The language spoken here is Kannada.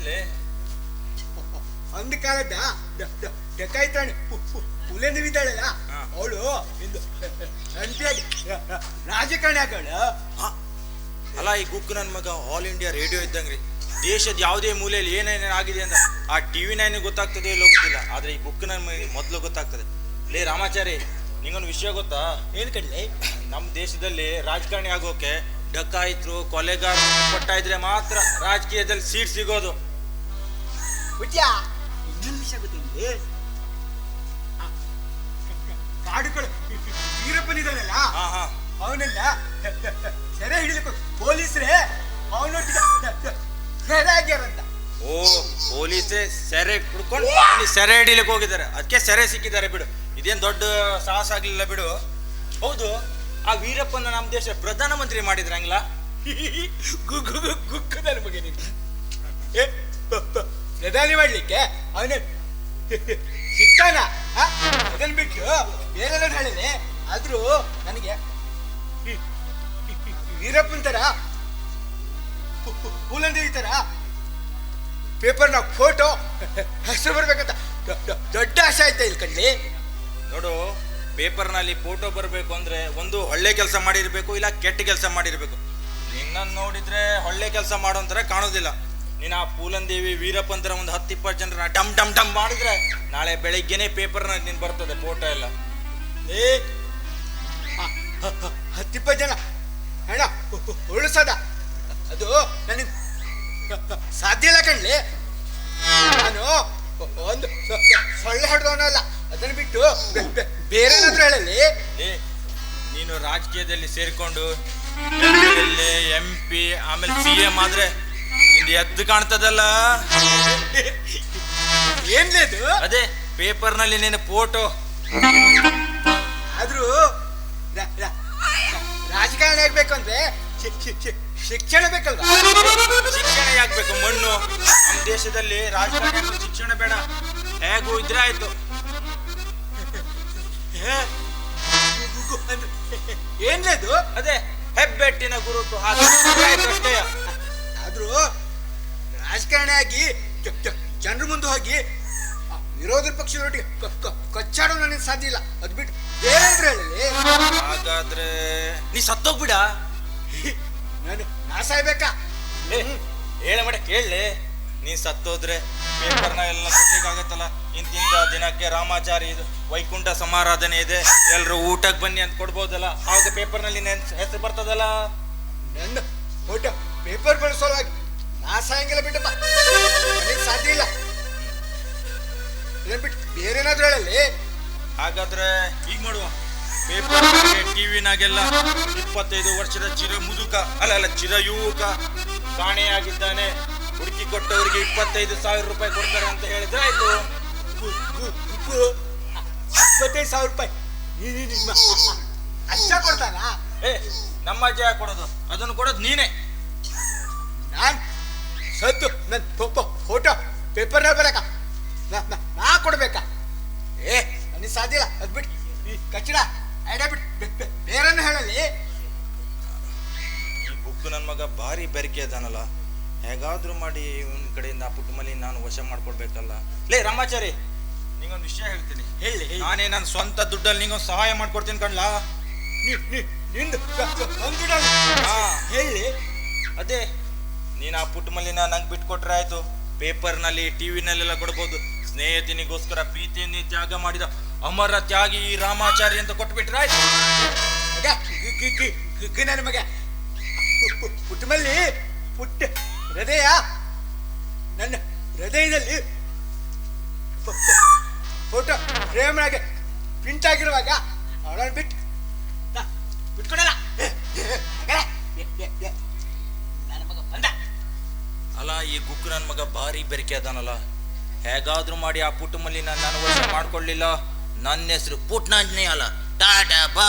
ಏನ್ಲೇ ಅಂಧಕಾಲದ ಡಕಾಯ್ತಾಣಿ ಹುಲೆ ನಿವಿದಾಳಲ್ಲ ಅವಳು ಇಂದು ಅಂಟಿಯಾಗಿ ರಾಜಕಾರಣಿ ಆಗೋಳ ಅಲ್ಲ ಈ ಗುಕ್ ನನ್ನ ಮಗ ಆಲ್ ಇಂಡಿಯಾ ರೇಡಿಯೋ ಇದ್ದಂಗ್ರಿ. ದೇಶದ ಯಾವುದೇ ಮೂಲೆಯಲ್ಲಿ ಏನೇನೇನು ಆಗಿದೆ ಅಂತ ಆ ಟಿ ವಿ ನೈನ್ ಗೊತ್ತಾಗ್ತದೆ ಇಲ್ಲೋ ಗೊತ್ತಿಲ್ಲ. ಆದರೆ ಈ ಬುಕ್ ನನ್ನ ಮೊದಲು ಗೊತ್ತಾಗ್ತದೆ. ಲೇ ರಾಮಾಚಾರಿ ನಿಂಗೊಂದು ವಿಷಯ ಗೊತ್ತಾ? ಏನು ಕಡಲೆ ನಮ್ಮ ದೇಶದಲ್ಲಿ ರಾಜಕಾರಣಿ ಆಗೋಕೆ ಡಕಾಯಿತರು ಕೊಲೆಗಾರ ಕೊಟ್ಟ ಇದ್ರೆ ಮಾತ್ರ ರಾಜಕೀಯದಲ್ಲಿ ಸೀಟ್ ಸಿಗೋದು. ಬಿಟ್ಯಾ ಇನ್ನೊಂದು ವಿಷಯ ಗೊತ್ತಿಲ್ಲಿ ಕಾಡುಗಳು ಹಾ ಅವನನ್ನ ಸೆರೆ ಹಿಡಿಲಿಕ್ಕೆ ಪೊಲೀಸರೇ ಅವನೊಟ್ಟಿಗೆ ಓ ಪೊಲೀಸೇ ಸೆರೆ ಕುಡ್ಕೊಂಡು ಸೆರೆ ಹಿಡಿಲಿಕ್ಕೆ ಹೋಗಿದ್ದಾರೆ ಅದಕ್ಕೆ ಸೆರೆ ಸಿಕ್ಕಿದ್ದಾರೆ ಬಿಡು ಇದೇನ್ ದೊಡ್ಡ ಸಾಹಸ ಆಗ್ಲಿಲ್ಲ ಬಿಡು ಹೌದು ಆ ವೀರಪ್ಪನ ನಮ್ಮ ದೇಶ ಪ್ರಧಾನಮಂತ್ರಿ ಮಾಡಿದ್ರಂಗಿಲ್ಲ ಗುಗ್ಗು ನನ್ನ ಬಗ್ಗೆ ನೀನು ಏ, ಪ್ರಧಾನಿ ಮಾಡ್ಲಿಕ್ಕೆ? ಅವನೇ ಸಿಕ್ತಾನ? ಅದನ್ನ ಅದನ್ ಬಿಟ್ಟು ಬೇರೆಲ್ಲ ಹೇಳಿದೆ. ಆದ್ರೂ ನನಗೆ ವೀರಪ್ಪನ ತರ ಪೂಲಂದೇವಿ ತರ ಪೇಪರ್ನ ಫೋಟೋ ಹೆಸರು ಬರ್ಬೇಕಂತ ದೊಡ್ಡ ಆಸೆ ಆಯ್ತಾ ಇಲ್ಲಿ ಕಣ್ಲಿ? ನೋಡು, ಪೇಪರ್ನಲ್ಲಿ ಫೋಟೋ ಬರಬೇಕು ಅಂದ್ರೆ ಒಂದು ಒಳ್ಳೆ ಕೆಲಸ ಮಾಡಿರ್ಬೇಕು, ಇಲ್ಲ ಕೆಟ್ಟ ಕೆಲಸ ಮಾಡಿರ್ಬೇಕು. ನಿನ್ನನ್ನು ನೋಡಿದ್ರೆ ಒಳ್ಳೆ ಕೆಲಸ ಮಾಡೋ ಕಾಣೋದಿಲ್ಲ. ನೀನು ಆ ದೇವಿ ವೀರಪ್ಪಂತರ ಒಂದು ಹತ್ತು ಇಪ್ಪತ್ತು ಜನರನ್ನ ಡಮ್ ಡಮ್ ಡಮ್ ಮಾಡಿದ್ರೆ ನಾಳೆ ಬೆಳಿಗ್ಗೆನೆ ಪೇಪರ್ನ ನಿನ್ ಬರ್ತದೆ ಫೋಟೋ ಎಲ್ಲ. ಏ ಹತ್ತಿಪ್ಪತ್ತು ಜನ. ಅಣ್ಣ ಉಳಿಸದ ಅದು ನನಗೆ ಸಾಧ್ಯ ಇಲ್ಲ ಕಣ್ಲಿ. ನಾನು ಒಂದು ಸೊಳ್ಳೆ ಹೊಡೆದವನಲ್ಲ ಅದನ್ನು ಬಿಟ್ಟು ಬೇರೆ ಏನಾದ್ರೂ ಹೇಳಲಿ ನೀನು ರಾಜಕೀಯದಲ್ಲಿ ಸೇರಿಕೊಂಡು ಎಂ ಪಿ ಆಮೇಲೆ ಸಿ ಎಂ ಆದ್ರೆ ನಿಂದು ಎದ್ದು ಕಾಣ್ತದಲ್ಲ? ಏನ್ಲೇದು ಅದೇ ಪೇಪರ್ನಲ್ಲಿ ನಿನ್ನ ಫೋಟೋ. ಆದ್ರೂ ರಾಜಕಾರಣ ರ- ರಾಜಕಾರಣಿ ಆಗ್ಬೇಕು ಅಂದ್ರೆ ಶಿ- ಶಿ- ಶಿ- ಶಿಕ್ಷಣ ಬೇಕಲ್ವಾ? ಶಿಕ್ಷಣ ಯಾಕ್ಬೇಕು ಮಣ್ಣು? ನಮ್ಮ ದೇಶದಲ್ಲಿ ರಾಜಕಾರಣ ಶಿಕ್ಷಣ ಬೇಡ. ಹೇಗೂ ಇದ್ರೆ ಆಯ್ತು. ಏನ್ ಅದೇ ಹೆಬ್ಬೆಟ್ಟಿನ ಗುರುತು ಹಾಗೆ. ಆಯ್ತು ಅಷ್ಟೇ ಆದ್ರೂ ರಾಜಕಾರಣಿ ಆಗಿ ಜನರ ಮುಂದೆ ಹೋಗಿ ವಿರೋಧ ಪಕ್ಷದೊಟ್ಟಿಗೆ ಕಚ್ಚಾಡ ನನಗೆ ಸಾಧ್ಯ ಇಲ್ಲ. ಅದ್ ಬಿಟ್ಟು ಬೇರೆ ಹಾಗಾದ್ರೆ ನೀ ಸತ್ತೋಗ್ಬಿಡ. ನಾನು ನಾ ಸಾಯ್ಬೇಕಾ? ಹೇಳ ಮಾಡ ಕೇಳಲೆ. ನೀ ಸತ್ತೋದ್ರೆ ಪೇಪರ್ನ ಎಲ್ಲ ಕೊಡ್ಲಿಕ್ಕಾಗತ್ತಲ್ಲ ಇಂತಿಂತ ದಿನಕ್ಕೆ ರಾಮಾಚಾರಿ ಇದು ವೈಕುಂಠ ಸಮಾರಾಧನೆ ಇದೆ. ಎಲ್ರು ಊಟಕ್ಕೆ ಬನ್ನಿ ಅಂತ ಕೊಡ್ಬೋದಲ್ಲ? ಆವಾಗ ಪೇಪರ್ನಲ್ಲಿ ಹೆಸರು ಬರ್ತದಲ್ಲ? ನನ್ನ ಫೋಟೋ ಪೇಪರ್ ಬಳಸೋಲಾಗಿ ನಾ ಸಾಯಂಗಿಲ್ಲ ಬಿಟ್ಟಪ್ಪ ನನಗೆ ಸಾಧ್ಯ ಇಲ್ಲ. ಇದನ್ನ ಬಿಟ್ಟು ಬೇರೆ ಹೇಳಲ್ಲಿ? ಹೇಳಲಿ ಹಾಗಾದ್ರೆ ಈಗ ಮಾಡುವ. ಪೇಪರ್ ಟಿವಿನಾಗೆಲ್ಲ ಇಪ್ಪತ್ತೈದು ವರ್ಷದ ಚಿರ ಮುದುಕ ಅಲ್ಲ ಅಲ್ಲ ಚಿರ ಯುವಕ ಕಾಣೆಯಾಗಿದ್ದಾನೆ. ಹುಡುಕಿ ಕೊಟ್ಟವರಿಗೆ ಇಪ್ಪತ್ತೈದು ಸಾವಿರ ರೂಪಾಯಿ ಕೊಡ್ತಾರೆ ಅಂತ ಹೇಳಿದ್ರೆ ಆಯ್ತು. ಇಪ್ಪತ್ತೈದು ಸಾವಿರ ರೂಪಾಯಿ. ಅಜ್ಜ ಕೊಡ್ತಾನಾ? ಏ ನಮ್ಮ ಅಜ್ಜ ಕೊಡೋದು? ಅದನ್ನು ಕೊಡೋದು ನಾನ್. ಸದ್ದು. ನನ್ನ ಫೋಟೋ ಪೇಪರ್ನಲ್ಲಿ ಬರಕ. ನಾ- ಕೊಡ್ಬೇಕಾ. ಏ ನನಗೆ ಸಾಧ್ಯ ಇಲ್ಲ. ಅದ್ ಬಿಟ್ಟು ಈ ಕಚ್ಚಡ ಐಡ ಬಿಟ್ಟು ಬೇರೆನ್ನು ಹೇಳಲಿ. ಈ ಬುಕ್ ನನ್ನ ಮಗ ಭಾರಿ ಬೆರಕೆ ಅದಾನಲ್ಲ. ಹೇಗಾದ್ರೂ ಮಾಡಿ ಇವನ್ ಕಡೆಯಿಂದ ಆ ಪುಟ್ಟಮಲ್ಲಿ ನಾನು ವಶ ಮಾಡ್ಕೊಡ್ಬೇಕಲ್ಲ. ಲೇ ರಾಮಾಚಾರಿ ನಿಂಗೊಂದು ವಿಷಯ ಹೇಳ್ತೀನಿ. ಹೇಳಿ ನಾನೇ ನನ್ನ ಸ್ವಂತ ದುಡ್ಡಲ್ಲಿ ನಿಂಗೊಂದು ಸಹಾಯ ಮಾಡ್ಕೊಡ್ತೀನಿ ಕಣ್ಲಾ? ನಿಂದು ಹೇಳಿ. ಅದೇ ನೀನು ಆ ಪುಟ್ಟಮಲ್ಲಿನ ನಂಗೆ ಬಿಟ್ಕೊಟ್ರೆ ಆಯ್ತು. ಪೇಪರ್ನಲ್ಲಿ ಟಿವಿನಲ್ಲೆಲ್ಲ ಕೊಡ್ಬೋದು. ಸ್ನೇಹಿತನಿಗೋಸ್ಕರ ಪ್ರೀತಿಯನ್ನೇ ತ್ಯಾಗ ಮಾಡಿದ ಅಮರ ತ್ಯಾಗಿ ಈ ರಾಮಾಚಾರಿ ಅಂತ ಕೊಟ್ಬಿಟ್ರೆ ಆಯ್ತು. ಕಿ ಕಿ ಕಿ ಗಿ- ಗಿ- ಗಿ ನನ್ನ ಮಗ. ಪುಟ್ಟಮಲ್ಲಿ ಪುಟ್ಟ ಹೃದಯ. ನನ್ನ ಹೃದಯದಲ್ಲಿ ಫೋಟೋ ಫ್ರೇಮ್ನಾಗೆ ಪ್ರಿಂಟ್ ಆಗಿರುವಾಗ ಅವಳನ್ನು ಬಿಟ್ಟು ನನ್ನ ಮಗ ಭಾರಿ ಬೆರಿಕೆ ಅದಾನಲ್ಲ ಹೇಗಾದ್ರೂ ಮಾಡಿ ಆ ಪುಟ್ಟಮಲ್ಲಿ ನಾನು ವರ್ಷ ಮಾಡ್ಕೊಳ್ಳಿಲ್ಲ ನನ್ನ ಹೆಸರು ಪುಟ್ನಾಂಜನೇ ಅಲ್ಲ ಟಾಟಾ ಬಾ.